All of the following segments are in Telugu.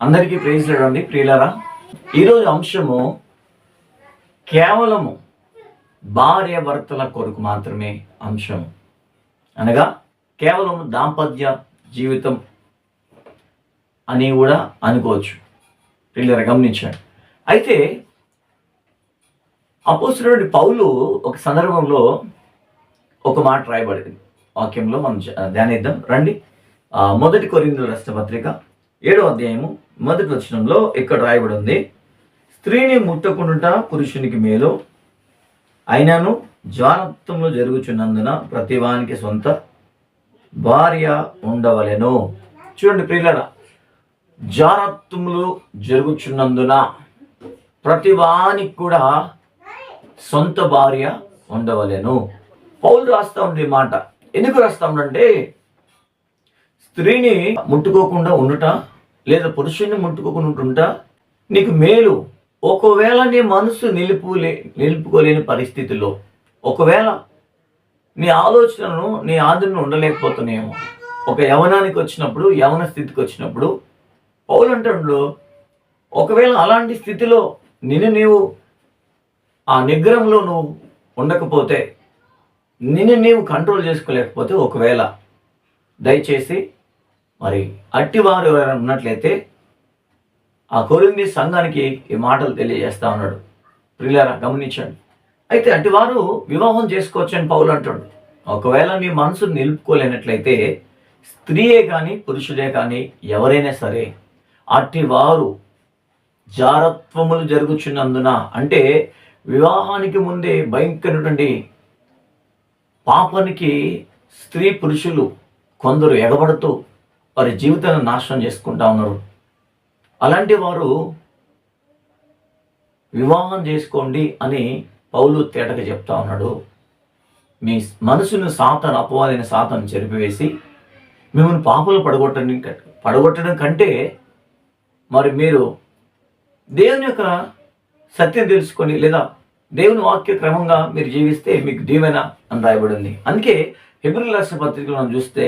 అందరికీ ప్రేజ్ అండి. ప్రియులరా ఈరోజు అంశము కేవలము భార్య భర్తల కొరకు మాత్రమే అంశం. అనగా కేవలం దాంపత్య జీవితం అని కూడా అనుకోవచ్చు. ప్రియులరా గమనించండి. అయితే అపోస్తుడు పౌలు ఒక సందర్భంలో ఒక మాట రాయబడింది. వాక్యంలో మనం ధ్యానిద్దాం. రండి. మొదటి కొరిందుల రాష్ట్ర పత్రిక ఏడో అధ్యాయము మొదటి వచనంలో ఇక్కడ రాయబడి ఉంది స్త్రీని ముట్టకుండా పురుషునికి మేలు. అయినను జానత్వంలో జరుగుచున్నందున ప్రతివానికి సొంత భార్య ఉండవలెను. చూడండి ప్రియులరా జానత్వములు జరుగుచున్నందున ప్రతివానికి కూడా సొంత భార్య ఉండవలెను. పౌలు రాస్తా ఉంది మాట ఎందుకు రాస్తా ఉండంటే స్త్రీని ముట్టుకోకుండా ఉండుట లేదా పురుషుణ్ణి ముట్టుకోకుండా ఉంటుంట? నీకు మేలు. ఒకవేళ నీ మనసు నిలుపులే నిలుపుకోలేని పరిస్థితిలో ఒకవేళ నీ ఆలోచనను నీ ఆదరణ ఉండలేకపోతున్నాయేమో. ఒక యవనానికి వచ్చినప్పుడు యవన స్థితికి వచ్చినప్పుడు పౌలు ఒకవేళ అలాంటి స్థితిలో నిన్ను నీవు ఆ నిగ్రహంలో నువ్వు ఉండకపోతే నిన్ను నీవు కంట్రోల్ చేసుకోలేకపోతే ఒకవేళ దయచేసి మరి అట్టివారు ఎవరైనా ఉన్నట్లయితే ఆ కొరింది సంఘానికి ఈ మాటలు తెలియజేస్తా ఉన్నాడు. ప్రియులారా గమనించండి. అయితే అట్టివారు వివాహం చేసుకోవచ్చని పౌలు అంటాడు. ఒకవేళ నీ మనసు నిలుపుకోలేనట్లయితే స్త్రీయే కానీ పురుషుడే కానీ ఎవరైనా సరే అట్టివారు జారత్వములు జరుగుచున్నందున అంటే వివాహానికి ముందే భయంకరటువంటి పాపానికి స్త్రీ పురుషులు కొందరు ఎగబడుతూ వారి జీవితాన్ని నాశనం చేసుకుంటా ఉన్నారు. అలాంటి వారు వివాహం చేసుకోండి అని పౌలు తేటగా చెప్తా ఉన్నాడు. మీ మనసును సాతను అపవాదైన సాతను చెరిపివేసి మిమ్మల్ని పాపలు పడగొట్టడం పడగొట్టడం కంటే మరి మీరు దేవుని యొక్క సత్యం తెలుసుకొని లేదా దేవుని వాక్య క్రమంగా మీరు జీవిస్తే మీకు దీవెన అని రాయబడింది. అందుకే హెబ్రిల్ రాష్ట్ర పత్రికలో మనం చూస్తే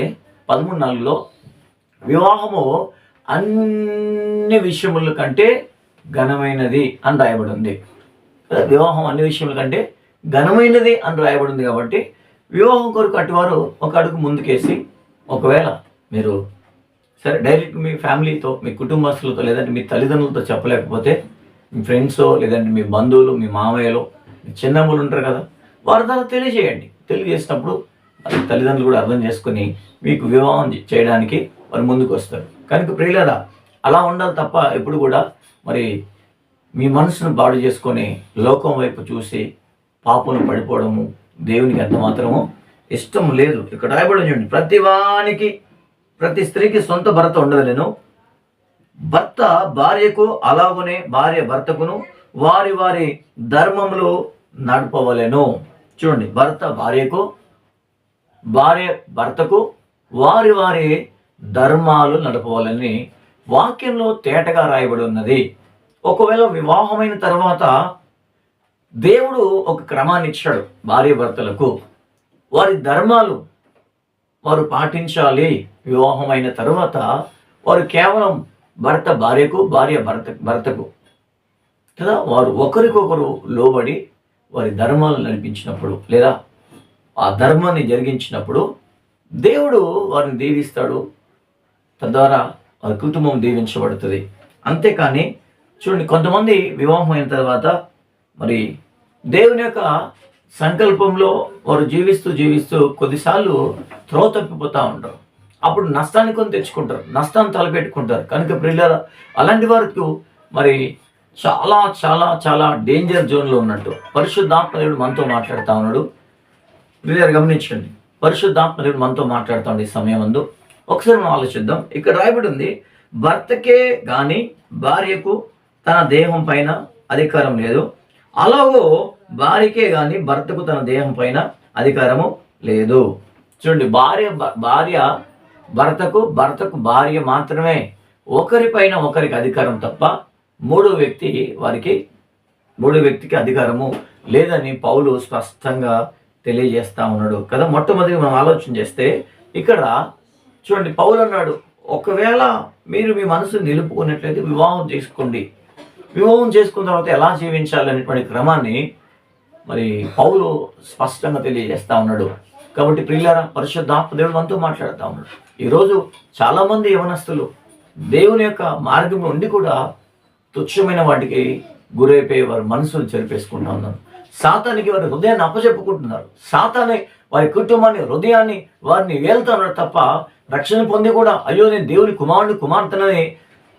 పదమూడు నాలుగులో వివాహము అన్ని విషయముల కంటే ఘనమైనది అని రాయబడి ఉంది వివాహం అన్ని విషయముల కంటే ఘనమైనది అని రాయబడి ఉంది కాబట్టి వివాహం కొరకు అటువారు ఒక అడుగు ముందుకేసి ఒకవేళ మీరు సరే డైరెక్ట్ మీ ఫ్యామిలీతో మీ కుటుంబస్తులతో లేదంటే మీ తల్లిదండ్రులతో చెప్పలేకపోతే మీ ఫ్రెండ్స్ లేదంటే మీ బంధువులు మీ మామయ్యలు మీ చిన్నమ్మలు ఉంటారు కదా వారి ద్వారా తెలియజేయండి. తెలియజేసినప్పుడు తల్లిదండ్రులు కూడా అర్థం చేసుకొని మీకు వివాహం చేయడానికి మరి ముందుకు వస్తారు. కనుక ప్రియులరా అలా ఉండాలి తప్ప ఎప్పుడు కూడా మరి మీ మనసును పాడు చేసుకొని లోకం వైపు చూసి పాపను పడిపోవడము దేవునికి ఎంత మాత్రమో ఇష్టం లేదు. ఇక్కడ రాయబడి చూడండి. ప్రతి వానికి ప్రతి స్త్రీకి సొంత భర్త ఉండవలేను. భర్త భార్యకు అలాగునే భార్య భర్తకును వారి వారి ధర్మంలో నడపవలేను. చూడండి. భర్త భార్యకు భార్య భర్తకు వారి వారి ధర్మాలు నడపవాలని వాక్యంలో తేటగా రాయబడి ఉన్నది. ఒకవేళ వివాహమైన తర్వాత దేవుడు ఒక క్రమాన్ని ఇచ్చాడు భార్య భర్తలకు. వారి ధర్మాలు వారు పాటించాలి. వివాహమైన తర్వాత వారు కేవలం భర్త భార్యకు భార్య భర్త భర్తకు. కదా వారు ఒకరికొకరు లోబడి వారి ధర్మాలు నడిపించినప్పుడు లేదా ఆ ధర్మాన్ని జరిగించినప్పుడు దేవుడు వారిని దీవిస్తాడు తద్వారా వారి కుటుంబం దీవించబడుతుంది. అంతేకాని చూడండి కొంతమంది వివాహం అయిన తర్వాత మరి దేవుని యొక్క సంకల్పంలో వారు జీవిస్తూ జీవిస్తూ కొద్దిసార్లు త్రో తప్పిపోతూ ఉంటారు. అప్పుడు నష్టాన్ని కొని తెచ్చుకుంటారు నష్టాన్ని తలపెట్టుకుంటారు. కనుక ప్రిల్లర అలాంటి వారికి మరి చాలా చాలా చాలా డేంజర్ జోన్లో ఉన్నట్టు పరిశుద్ధాత్మదేవుడు మనతో మాట్లాడుతూ ఉన్నాడు. ప్రిల్లర్ గమనించండి పరిశుద్ధాత్మదేవుడు మనతో మాట్లాడుతూ ఈ సమయం అందు. ఒకసారి మనం ఆలోచిద్దాం. ఇక్కడ రాయబడి ఉంది భర్తకే గాని భార్యకు తన దేహం పైన అధికారం లేదు. అలాగో భార్యకే గాని భర్తకు తన దేహం పైన అధికారము లేదు. చూడండి భార్య భార్య భర్తకు భర్తకు భార్య మాత్రమే ఒకరిపైన ఒకరికి అధికారం తప్ప మూడో వ్యక్తి వారికి మూడో వ్యక్తికి అధికారము లేదని పౌలు స్పష్టంగా తెలియజేస్తా ఉన్నాడు కదా. మొట్టమొదటి మనం ఆలోచన చేస్తే ఇక్కడ చూడండి పౌలు అన్నాడు ఒకవేళ మీరు మీ మనసు నిలుపుకున్నట్లయితే వివాహం చేసుకోండి. వివాహం చేసుకున్న తర్వాత ఎలా జీవించాలి అనేటువంటి క్రమాన్ని మరి పౌలు స్పష్టంగా తెలియజేస్తూ ఉన్నాడు. కాబట్టి ప్రియులారా పరిశుద్ధాత్మ దేవుడు మనతో మాట్లాడుతూ ఉన్నాడు. ఈరోజు చాలామంది యవనస్తులు దేవుని యొక్క మార్గం ఉండి కూడా తుచ్చమైన వాటికి గురైపోయి వారి మనసును చెరిపేసుకుంటా ఉన్నారు. సాతానికి వారి హృదయాన్ని అప్పచెప్పుకుంటున్నారు సాతానే వారి కుటుంబాన్ని హృదయాన్ని వారిని వేలుతున్నారు తప్ప రక్షణ పొంది కూడా అయ్యో నేను దేవుని కుమారుని కుమార్తెనని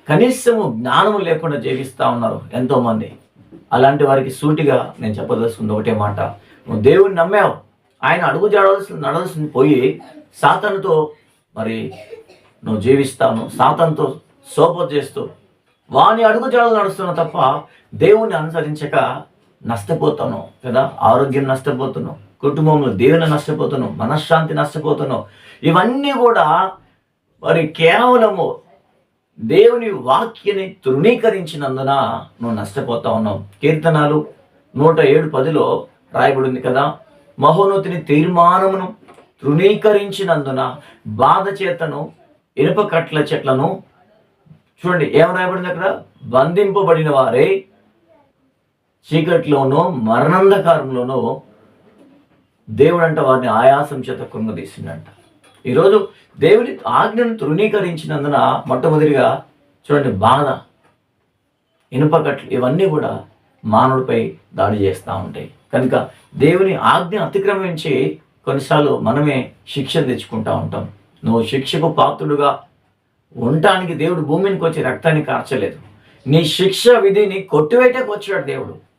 కనీసము జ్ఞానము లేకుండా జీవిస్తూ ఉన్నారు ఎంతోమంది. అలాంటి వారికి సూటిగా నేను చెప్పదలుచుకుంది ఒకటే మాట. నువ్వు దేవుని నమ్మావు. ఆయన అడుగు జాడవలసి నడవలసింది పోయి సాతనుతో మరి నువ్వు జీవిస్తాను. సాతంతో సోప చేస్తూ వాని అడుగు జాడలు నడుస్తున్నావు తప్ప దేవుణ్ణి అనుసరించక నష్టపోతాను కదా? ఆరోగ్యం నష్టపోతున్నావు కుటుంబంలో దేవుని నష్టపోతున్నావు మనశ్శాంతి నష్టపోతున్నావు. ఇవన్నీ కూడా మరి కేవలము దేవుని వాక్యని తృణీకరించినందున నువ్వు నష్టపోతా ఉన్నావు. కీర్తనాలు నూట ఏడు పదిలో రాయబడింది కదా మహోన్నతిని తీర్మానమును తృణీకరించినందున బాధ చేతను ఇనుప కట్ల చెట్లను చూడండి ఏం రాయబడింది అక్కడ? బంధింపబడిన వారే చీకట్లోనూ మరణంధకారంలోనూ దేవుడంట వారిని ఆయాసం చేత కృంగదీసిండంట ఈరోజు దేవుని ఆజ్ఞను తృణీకరించినందున మొట్టమొదటిగా చూడండి బాధ ఇనుపకట్లు ఇవన్నీ కూడా మానవుడిపై దాడి చేస్తూ ఉంటాయి. కనుక దేవుని ఆజ్ఞ అతిక్రమించి కొన్నిసార్లు మనమే శిక్ష తెచ్చుకుంటా ఉంటాం. నువ్వు శిక్షకు పాత్రుడుగా ఉండటానికి దేవుడు భూమినికి వచ్చి రక్తాన్ని కార్చలేదు. నీ శిక్ష విధిని కొట్టివేయటకు వచ్చాడు దేవుడు.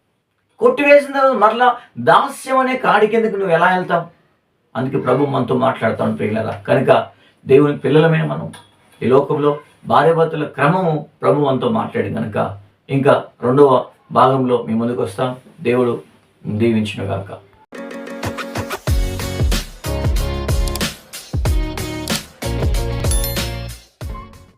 కొట్టివేసిన తర్వాత మరలా దాస్యం అనే కాడి కిందకి నువ్వు ఎలా వెళ్తావు? అందుకే ప్రభు మనతో మాట్లాడతాను పిల్లల కనుక దేవుని పిల్లలమే మనం ఈ లోకంలో భార్యభర్తల క్రమము ప్రభు మనతో మాట్లాడి కనుక ఇంకా రెండవ భాగంలో మీ ముందుకు వస్తాం. దేవుడు దీవించునుగాక